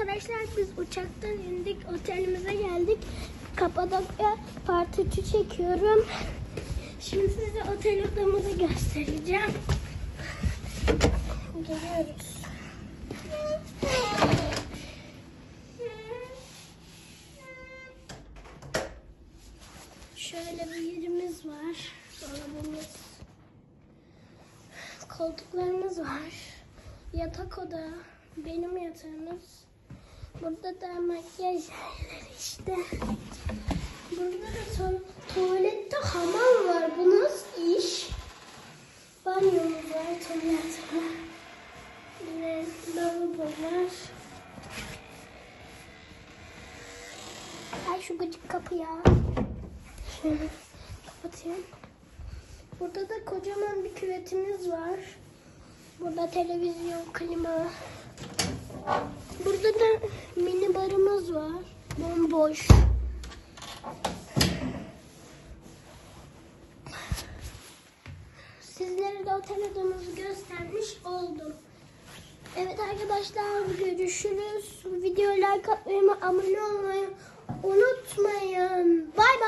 arkadaşlar biz uçaktan indik otelimize geldik. Kapadokya Part 3'ü çekiyorum. Şimdi size otel odamızı göstereceğim. Geliyoruz. Şöyle bir yerimiz var. Dolabımız. Koltuklarımız var. Yatak oda. Benim yatağımız. Burada da makyaj yerleri işte. Burada da tu- tuvalette hamam var. Bu nasıl iş? Banyomuz var, tuvalet var. Yine lavabo var. Ay şu gıcık kapı ya. Şöyle kapatayım. Burada da kocaman bir küvetimiz var. Burada televizyon, klima. Burada da mini barımız var. Bomboş. Sizlere de otel odamızı göstermiş oldum. Evet arkadaşlar görüşürüz. Videoya like atmayı, abone olmayı unutmayın. Bay bay.